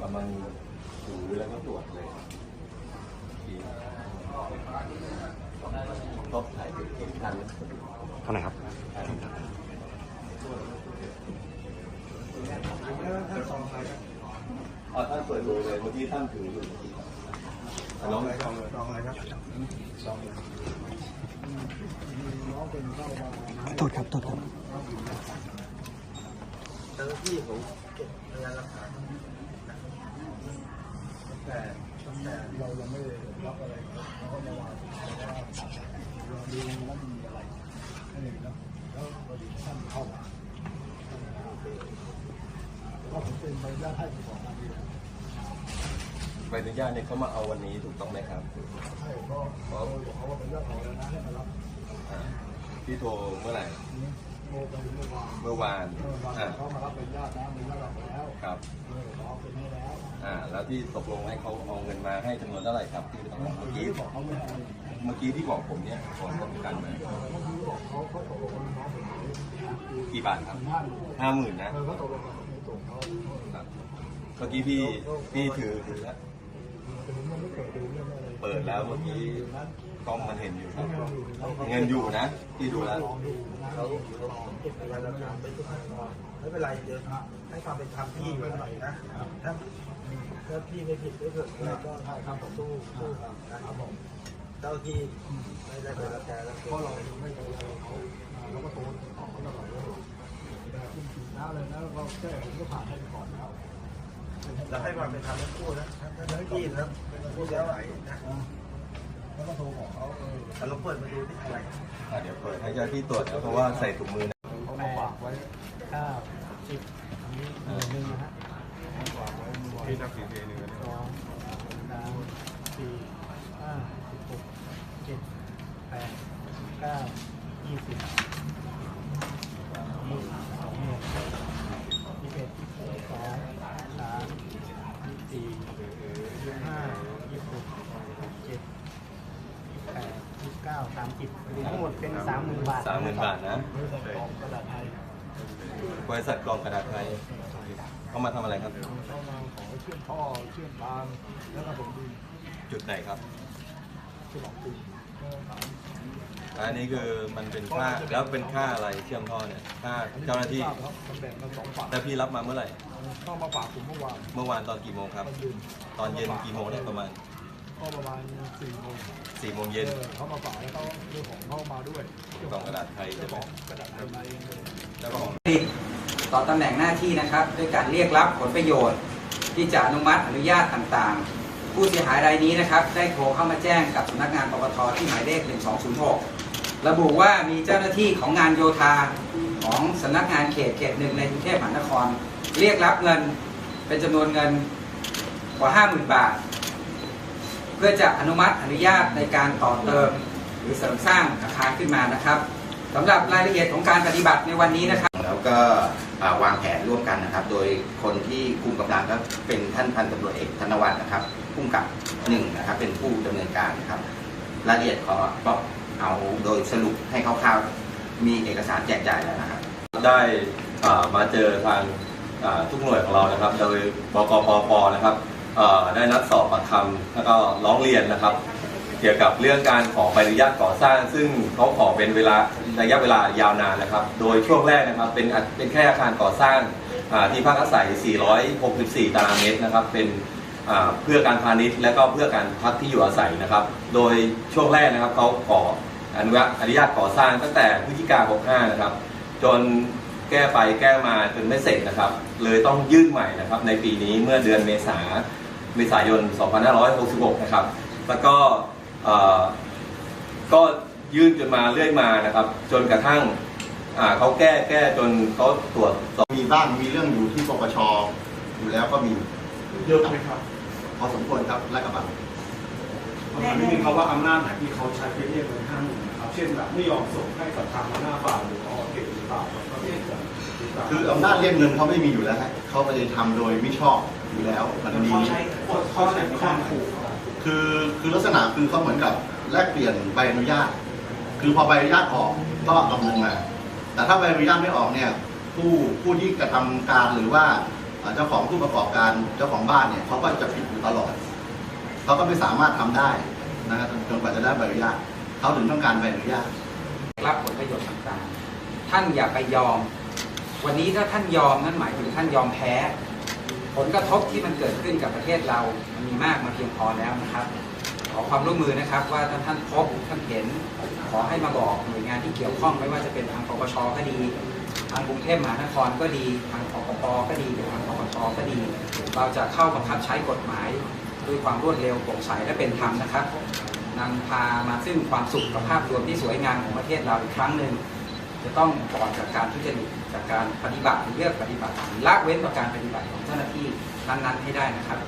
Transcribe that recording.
กำลังถูแล้วก็ตรวจเลยก็ถ่ายเป็นทันเท่าไหร่ครับอ๋อท่านเปิดดูเลยเมื่อกี้ท่านถืออยู่ลองลองเลยลองเลยครับลองเลยโทษครับโทษครับ เจ้าหน้าที่ผมเก็บพยานหลักฐานแต่ตั้งแต่เรายังไม่ได้รับอะไรเขาก็มาวางว่าเราดูแล้วมีอะไรนั่นเองนะแล้วพอดีท่านเข้ามาก็ผมเป็นใบอนุญาตให้ไปก่อนหน้านี้แล้วใบอนุญาตเนี่ยเขามาเอาวันนี้ถูกต้องไหมครับใช่ก็เขาบอกเขาว่าเป็นเรื่องของแล้วนะให้มารับอ่าพี่โทรเมื่อไหร่นี่ โทรไปเมื่อวานเมื่อวาน เมื่อวานอ่า เขามารับเป็นญาตินะเป็นญาติเราไปแล้วครับ เออเราเป็นให้แล้วอ่า แล้วที่ตกลงให้เขาเอาเงินมาให้จำนวนเท่าไหร่ครับที่ต้องเมื่อกี้ บอกเขาไม่ให้เมื่อกี้ที่บอกผมเนี่ยก่อนจะประกันมาเมื่อกี้บอกเขาเขาตกลงกับน้องผมไหนกี่บาทครับห้าหมื่นห้าหมื่นนะเออเขาตกลงกับในส่วนเขาครับเมื่อกี้พี่พี่ถือถือแล้ว แต่ผมยังไม่เปิดดูเรื่องอะไรเปิดแล้วเมื่อกี้ นั้น กล้องมันเห็นอยู่ครับเขาเงินอยู่นะพี่ดูแล้วลองดูนะเขาเก็บพยานหลักฐานไปทุกขั้นตอนไม่เป็นไรเดี๋ยวให้ความเป็นธรรมพี่ไม่เป็นไรนะถ้าถ้าพี่ไม่ผิดไม่เกิดอะไรก็ใช่ครับผมสู้สู้ครับนะครับผมเจ้าที่ไม่ได้เป็นรัแกแล้วเพราะเราไม่เคยอะไรเขาเราก็โตออกเขาตลอดเลยแต่คุณผิดนะเลยนะเราแก้ผมก็ผ่านให้ไปก่อนแล้วจะให้ความเป็นธรรมทั้งคู่นะทั้งทั้งที่นะพูดแล้วไหนนะ แล้วก็โทรบอกเขาเออแต่เราเปิดมาดูที่อะไรอะเดี๋ยวเปิดให้เจ้าหน้าที่ตรวจนะเพราะว่าใส่ถุงมือนะ เขามาฝากไว้ เก้าสิบอันนี้หมื่นหนึ่งนะฮะฝากไว้มือไว้ พี่นับสี่เพลงหนึ่ง สองสามสี่ห้าสิบหกเจ็ดแปดเก้ายี่สิบยี่สิบสองหมื่นยี่สิบเอ็ดยี่สิบสองสามยี่สิบสี่ยี่สิบห้ายี่สิบหกเจ็ดยี่สิบแปดยี่สิบเก้าสามสิบ ทั้งหมดเป็นสามหมื่นบาทสามหมื่นบาทนะบริษัทกองกระดาษไทยบริษัทกองกระดาษไทยเขามาทำอะไรครับเข้ามาขอเชื่อมท่อเชื่อมรางแล้วก็ผมดูจุดไหนครับฉลองปีอันนี้คือมันเป็นค่าแล้วเป็นค่าอะไรเชื่อมท่อเนี่ยค่าเจ้าหน้าที่ครับมันแบ่งกันสองฝั่งแต่พี่รับมาเมื่อไหร่เข้ามาฝากผมเมื่อวานเมื่อวานตอนกี่โมงครับมันยืนตอนเย็นกี่โมงเนี่ยประมาณ ก็ประมาณสี่โมงสี่โมงเย็นออเขามาฝากแล้วเขาเรื่องของเขามาด้วยกองกระดาษไทยใช่เจ้าไหมของกระดาษไทยมาเองเลย เจ้าของ ต่อตำแหน่งหน้าที่นะครับ ด้วยการเรียกรับผลประโยชน์ ที่จะอนุมัติอนุญาตต่างๆ ผู้เสียหายรายนี้นะครับ ได้โทรเข้ามาแจ้งกับสำนักงานปปทที่หมายเลข 1206 ระบุว่ามีเจ้าหน้าที่ของงานโยธาของสำนักงานเขตเขตหนึ่งในกรุงเทพมหานคร เรียกรับเงินเป็นจำนวนเงินกว่า 50,000 บาท เพื่อจะอนุมัติอนุญาตในการต่อเติมหรือเสริมสร้างอาคารขึ้นมานะครับสำหรับรายละเอียดของการปฏิบัติในวันนี้นะครับ แล้วก็อ่าวางแผนร่วมกันนะครับ โดยคนที่คุมกำลังก็เป็นท่านพันตำรวจเอกธนวัฒน์นะครับผู้กำกับหนึ่งนะครับเป็นผู้ดำเนินการนะครับ รายละเอียดขอบอกเอาโดยสรุปให้คร่าวๆมีเอกสารแจกจ่ายแล้วนะครับ ได้อ่ามาเจอทางอ่าทุกหน่วยของเรานะครับ โดยบกปปนะครับเอ่อ ได้นัดสอบปากคำแล้วก็ร้องเรียนนะครับ เกี่ยวกับเรื่องการขอใบอนุญาตก่อสร้าง ซึ่งเขาขอเป็นเวลาระยะเวลายาวนานนะครับ โดยช่วงแรกนะครับเป็นอาเป็นแค่อาคารก่อสร้างที่พักอาศัย 464 ตารางเมตรนะครับ เป็นเพื่อการพาณิชย์และก็เพื่อการพักที่อยู่อาศัยนะครับ โดยช่วงแรกนะครับเขาขออนุญาตอนุญาตก่อสร้างตั้งแต่พฤศจิกา65 นะครับ จนแก้ไปแก้มาจนไม่เสร็จนะครับ เลยต้องยื่นใหม่นะครับในปีนี้เมื่อเดือนเมษา เมษายน 2566 นะครับ แล้วก็เอ่อก็ยื่นจนมาเรื่อยมานะครับ จนกระทั่งอ่าเขาแก้แก้จนเขาตรวจสอบมีบ้างมีเรื่องอยู่ที่ปปชอยู่แล้วก็มีเยอะไหมครับพอสมควรครับและกระบังประมาณนี้ครับว่าอำนาจไหนที่เขาใช้ไปเรียกเงินห้าหมื่นนะครับเช่นแบบไม่ยอมส่งให้กับทางหัวหน้าฝ่ายหรือพอเก็บหรือเปล่าประเภทแบบหรือเปล่าคืออำนาจเรียกเงินเขาไม่มีอยู่แล้วฮะเขาไปทำโดยไม่ชอบ อยู่แล้วมันมีเขาใช้เขาใช้ข้อขู่คือคือลักษณะคือเขาเหมือนกับแลกเปลี่ยนใบอนุญาต คือพอใบอนุญาตออกก็เอาเงินมา แต่ถ้าใบอนุญาตไม่ออกเนี่ยผู้ผู้ที่กระทำการหรือว่าเจ้าของผู้ประกอบการเจ้าของบ้านเนี่ยเขาก็จะผิดอยู่ตลอดเขาก็ไม่สามารถทำได้นะครับจนกว่าจะได้ใบอนุญาตเขาถึงต้องการใบอนุญาตรับผลประโยชน์ต่างๆ ท่านอย่าไปยอม วันนี้ถ้าท่านยอมนั่นหมายถึงท่านยอมแพ้ ผลกระทบที่มันเกิดขึ้นกับประเทศเรามันมีมากมาเพียงพอแล้วนะครับ ขอความร่วมมือนะครับว่าถ้าท่านพบท่านเห็น ขอให้มาบอกหน่วยงานที่เกี่ยวข้องไม่ว่าจะเป็นทางปปชก็ดี ทางกรุงเทพมหานครก็ดี ทางปปปก็ดีหรือทางปปชก็ดี เราจะเข้าบังคับใช้กฎหมายด้วยความรวดเร็วโปร่งใสและเป็นธรรมนะครับนำพามาซึ่งความสุขกับภาพรวมที่สวยงามของประเทศเราอีกครั้งหนึ่ง จะต้องปลอดจากการทุจริตจากการปฏิบัติหรือเลือกปฏิบัติหรือละเว้นต่อการปฏิบัติของเจ้าหน้าที่นั้นๆให้ได้นะครับ